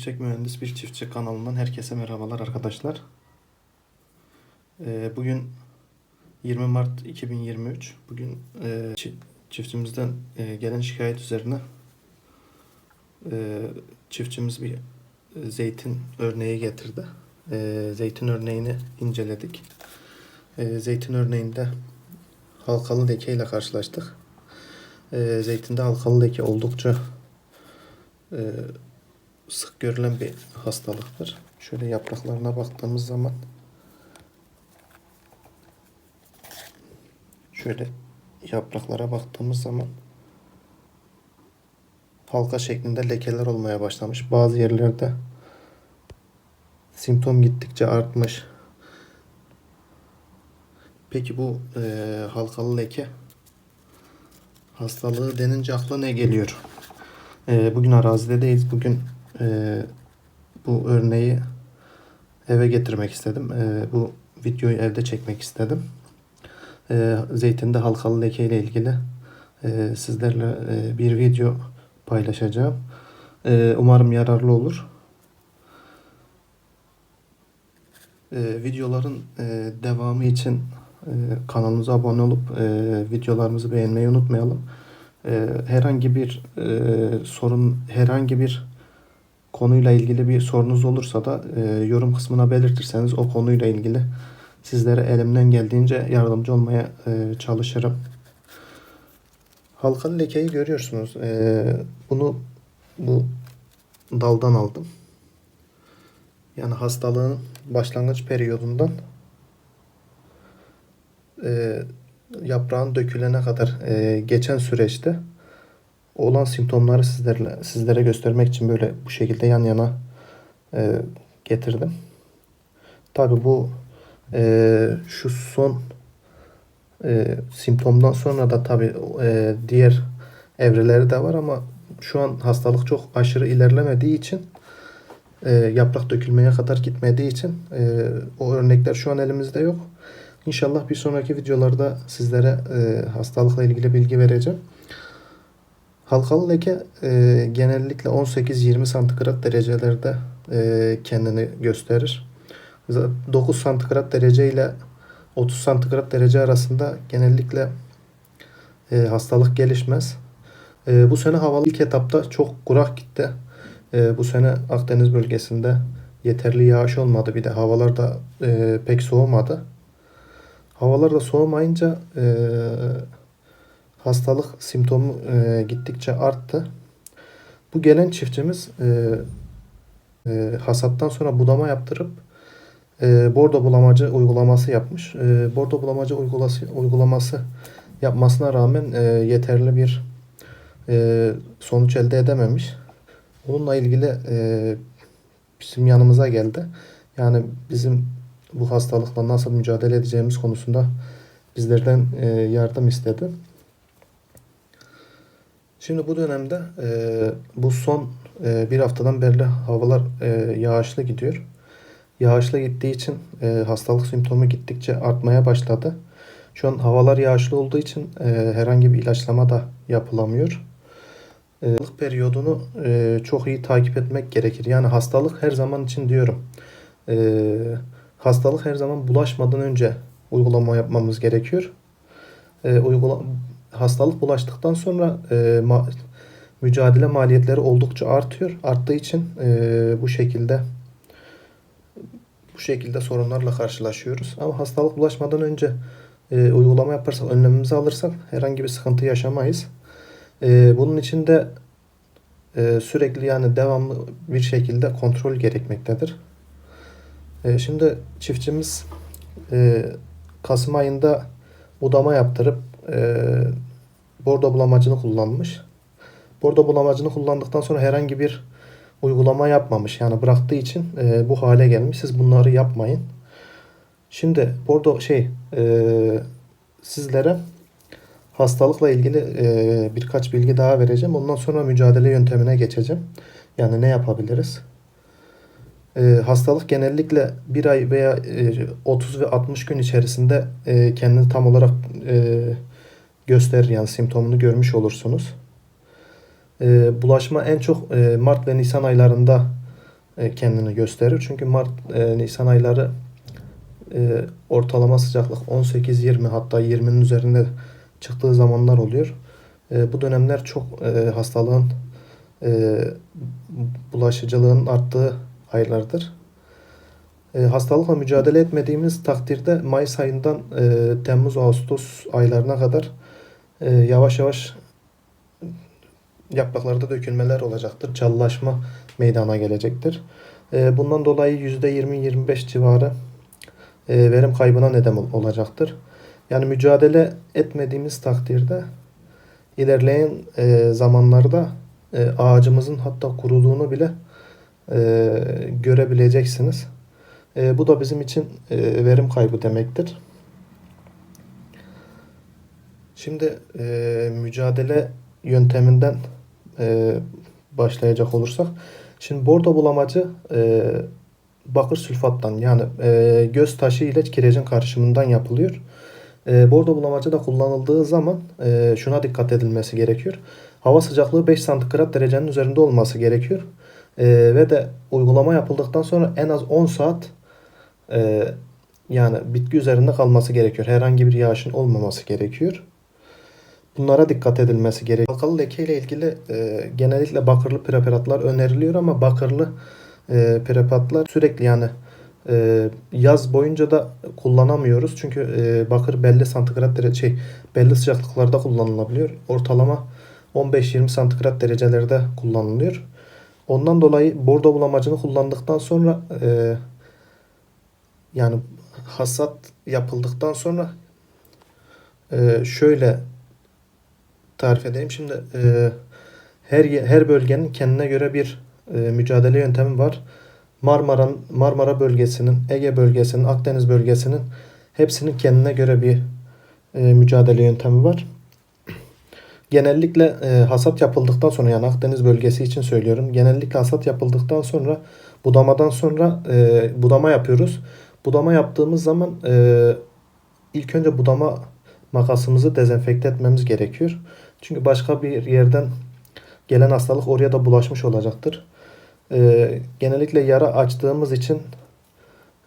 Yüksek Mühendis Bir Çiftçi kanalından herkese merhabalar arkadaşlar. Ee, bugün 20 Mart 2023. Bugün e, çi- çiftçimizden e, gelen şikayet üzerine e, çiftçimiz bir zeytin örneği getirdi. E, zeytin örneğini inceledik. E, zeytin örneğinde halkalı leke ile karşılaştık. E, zeytinde halkalı leke oldukça e, sık görülen bir hastalıktır. Şöyle yapraklarına baktığımız zaman şöyle yapraklara baktığımız zaman halka şeklinde lekeler olmaya başlamış. Bazı yerlerde simptom gittikçe artmış. Peki bu e, halkalı leke hastalığı denince akla ne geliyor? E, bugün arazideyiz. Bugün e, bu örneği eve getirmek istedim. E, bu videoyu evde çekmek istedim. E, zeytinde halkalı leke ile ilgili e, sizlerle e, bir video paylaşacağım. E, umarım yararlı olur. E, videoların e, devamı için e, kanalımıza abone olup e, videolarımızı beğenmeyi unutmayalım. E, herhangi bir e, sorun, herhangi bir konuyla ilgili bir sorunuz olursa da e, yorum kısmına belirtirseniz o konuyla ilgili sizlere elimden geldiğince yardımcı olmaya e, çalışırım. Halkalı lekeyi görüyorsunuz. E, bunu bu daldan aldım. Yani hastalığın başlangıç periyodundan e, yaprağın dökülene kadar e, geçen süreçte olan simptomları sizlerle sizlere göstermek için böyle bu şekilde yan yana e, getirdim. Tabi bu e, şu son e, simptomdan sonra da tabi e, diğer evreleri de var ama şu an hastalık çok aşırı ilerlemediği için e, yaprak dökülmeye kadar gitmediği için e, o örnekler şu an elimizde yok. İnşallah bir sonraki videolarda sizlere e, hastalıkla ilgili bilgi vereceğim. Halkalı leke e, genellikle 18-20 santigrat derecelerde e, kendini gösterir. Z- 9 santigrat derece ile 30 santigrat derece arasında genellikle e, hastalık gelişmez. E, bu sene havalı ilk etapta çok kurak gitti. E, bu sene Akdeniz bölgesinde yeterli yağış olmadı. Bir de havalar da e, pek soğumadı. Havalar da soğumayınca e, hastalık simptomu e, gittikçe arttı. Bu gelen çiftçimiz e, e, hasattan sonra budama yaptırıp e, bordo bulamacı uygulaması yapmış. E, bordo bulamacı uygulası, uygulaması yapmasına rağmen e, yeterli bir e, sonuç elde edememiş. Bununla ilgili e, bizim yanımıza geldi. Yani bizim bu hastalıkla nasıl mücadele edeceğimiz konusunda bizlerden e, yardım istedi. Şimdi bu dönemde e, bu son e, bir haftadan beri havalar e, yağışlı gidiyor. Yağışlı gittiği için e, hastalık simptomu gittikçe artmaya başladı. Şu an havalar yağışlı olduğu için e, herhangi bir ilaçlama da yapılamıyor. E, periyodunu e, çok iyi takip etmek gerekir. Yani hastalık her zaman için diyorum. E, hastalık her zaman bulaşmadan önce uygulama yapmamız gerekiyor. E, uygula hastalık bulaştıktan sonra e, ma- mücadele maliyetleri oldukça artıyor. Arttığı için e, bu şekilde bu şekilde sorunlarla karşılaşıyoruz. Ama hastalık bulaşmadan önce e, uygulama yaparsak, önlemimizi alırsak herhangi bir sıkıntı yaşamayız. E, bunun için de e, sürekli yani devamlı bir şekilde kontrol gerekmektedir. E, şimdi çiftçimiz e, Kasım ayında budama yaptırıp e, bordo bulamacını kullanmış. Bordo bulamacını kullandıktan sonra herhangi bir uygulama yapmamış. Yani bıraktığı için e, bu hale gelmiş. Siz bunları yapmayın. Şimdi bordo şey e, sizlere hastalıkla ilgili e, birkaç bilgi daha vereceğim. Ondan sonra mücadele yöntemine geçeceğim. Yani ne yapabiliriz? E, hastalık genellikle bir ay veya e, 30 ve 60 gün içerisinde e, kendini tam olarak e, gösterir. Yani simptomunu görmüş olursunuz. E, bulaşma en çok e, Mart ve Nisan aylarında e, kendini gösterir. Çünkü Mart, e, Nisan ayları e, ortalama sıcaklık 18-20 hatta 20'nin üzerinde çıktığı zamanlar oluyor. E, bu dönemler çok e, hastalığın e, bulaşıcılığın arttığı aylardır. E, hastalıkla mücadele etmediğimiz takdirde Mayıs ayından e, Temmuz Ağustos aylarına kadar e, yavaş yavaş yapraklarda dökülmeler olacaktır. Çalılaşma meydana gelecektir. E, bundan dolayı %20-25 civarı e, verim kaybına neden ol- olacaktır. Yani mücadele etmediğimiz takdirde ilerleyen e, zamanlarda e, ağacımızın hatta kuruduğunu bile e, görebileceksiniz. E, bu da bizim için e, verim kaybı demektir. Şimdi e, mücadele yönteminden e, başlayacak olursak. Şimdi bordo bulamacı e, bakır sülfattan yani e, göz taşı ile kirecin karışımından yapılıyor. E, bordo bulamacı da kullanıldığı zaman e, şuna dikkat edilmesi gerekiyor. Hava sıcaklığı 5 santigrat derecenin üzerinde olması gerekiyor. E, ve de uygulama yapıldıktan sonra en az 10 saat e, yani bitki üzerinde kalması gerekiyor. Herhangi bir yağışın olmaması gerekiyor. Bunlara dikkat edilmesi gerekiyor. Halkalı leke ile ilgili e, genellikle bakırlı preparatlar öneriliyor ama bakırlı e, preparatlar sürekli yani e, yaz boyunca da kullanamıyoruz. Çünkü e, bakır belli santigrat derece şey belli sıcaklıklarda kullanılabiliyor. Ortalama 15-20 santigrat derecelerde kullanılıyor. Ondan dolayı bordo bulamacını kullandıktan sonra e, yani hasat yapıldıktan sonra e, şöyle tarif edeyim. Şimdi e, her her bölgenin kendine göre bir e, mücadele yöntemi var. Marmara Marmara bölgesinin, Ege bölgesinin, Akdeniz bölgesinin hepsinin kendine göre bir e, mücadele yöntemi var. Genellikle e, hasat yapıldıktan sonra yani Akdeniz bölgesi için söylüyorum. Genellikle hasat yapıldıktan sonra budamadan sonra e, budama yapıyoruz. Budama yaptığımız zaman e, ilk önce budama makasımızı dezenfekte etmemiz gerekiyor. Çünkü başka bir yerden gelen hastalık oraya da bulaşmış olacaktır. E, genellikle yara açtığımız için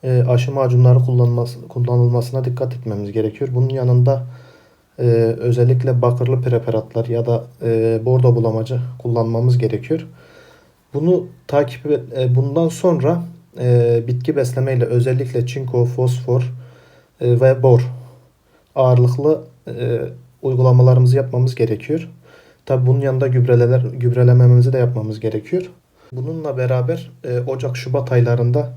e, aşı macunları kullanılması, kullanılmasına dikkat etmemiz gerekiyor. Bunun yanında e, özellikle bakırlı preparatlar ya da e, bordo bulamacı kullanmamız gerekiyor. Bunu takip e, bundan sonra e, bitki beslemeyle özellikle çinko, fosfor e, ve bor ağırlıklı e, uygulamalarımızı yapmamız gerekiyor. Tabi bunun yanında gübreler, gübrelememizi de yapmamız gerekiyor. Bununla beraber e, Ocak-Şubat aylarında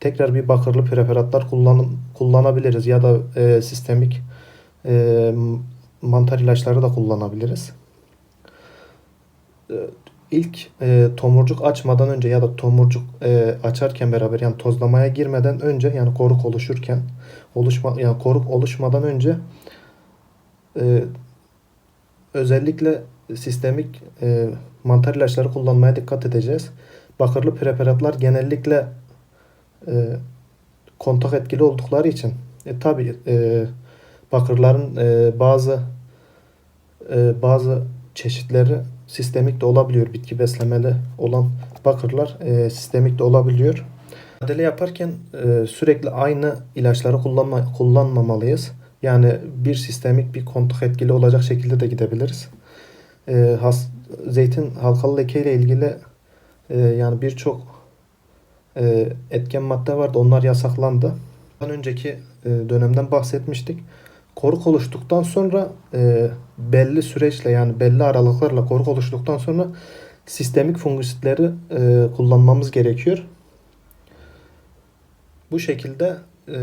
tekrar bir bakırlı preparatlar kullan, kullanabiliriz ya da e, sistemik e, mantar ilaçları da kullanabiliriz. İlk e, tomurcuk açmadan önce ya da tomurcuk e, açarken beraber yani tozlamaya girmeden önce yani koruk oluşurken oluşma yani koruk oluşmadan önce e, özellikle sistemik e, mantar ilaçları kullanmaya dikkat edeceğiz. Bakırlı preparatlar genellikle e, kontak etkili oldukları için e, tabi e, bakırların e, bazı e, bazı çeşitleri sistemik de olabiliyor. Bitki beslemeli olan bakırlar e, sistemik de olabiliyor. Mücadele yaparken e, sürekli aynı ilaçları kullanma, kullanmamalıyız. Yani bir sistemik bir kontak etkili olacak şekilde de gidebiliriz. E, has, zeytin halkalı leke ile ilgili e, yani birçok e, etken madde vardı. Onlar yasaklandı. Daha önceki e, dönemden bahsetmiştik. Koruk oluştuktan sonra e, belli süreçle yani belli aralıklarla koruk oluştuktan sonra sistemik fungisitleri e, kullanmamız gerekiyor. Bu şekilde e,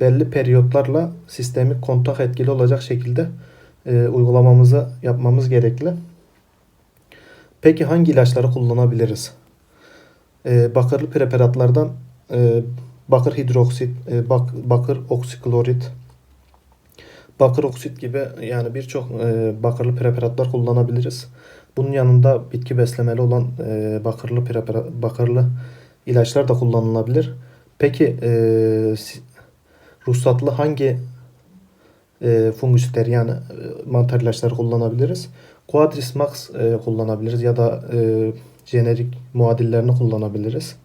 belli periyotlarla sistemik kontak etkili olacak şekilde e, uygulamamızı yapmamız gerekli. Peki hangi ilaçları kullanabiliriz? E, bakırlı preparatlardan e, bakır hidroksit, e, bak, bakır oksiklorit, bakır oksit gibi yani birçok e, bakırlı preparatlar kullanabiliriz. Bunun yanında bitki beslemeli olan e, bakırlı prepara, bakırlı ilaçlar da kullanılabilir. Peki e, ruhsatlı hangi e, fungusitler yani e, mantar ilaçları kullanabiliriz? Quadris Max e, kullanabiliriz ya da e, jenerik muadillerini kullanabiliriz.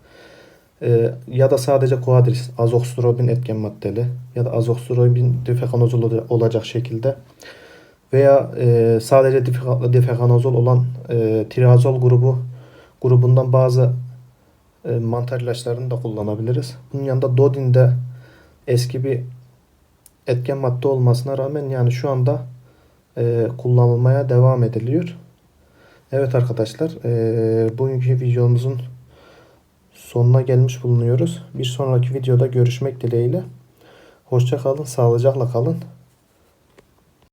E, ya da sadece Quadris, azoxstrobin etken maddeli ya da azoxstrobin difekanozol ol- olacak şekilde veya e, sadece difeka- difekanozol olan e, tirazol grubu grubundan bazı e, mantar ilaçlarını da kullanabiliriz. Bunun yanında Dodin de eski bir etken madde olmasına rağmen yani şu anda e, kullanılmaya devam ediliyor. Evet arkadaşlar e, bugünkü videomuzun sonuna gelmiş bulunuyoruz. Bir sonraki videoda görüşmek dileğiyle. Hoşça kalın, sağlıcakla kalın.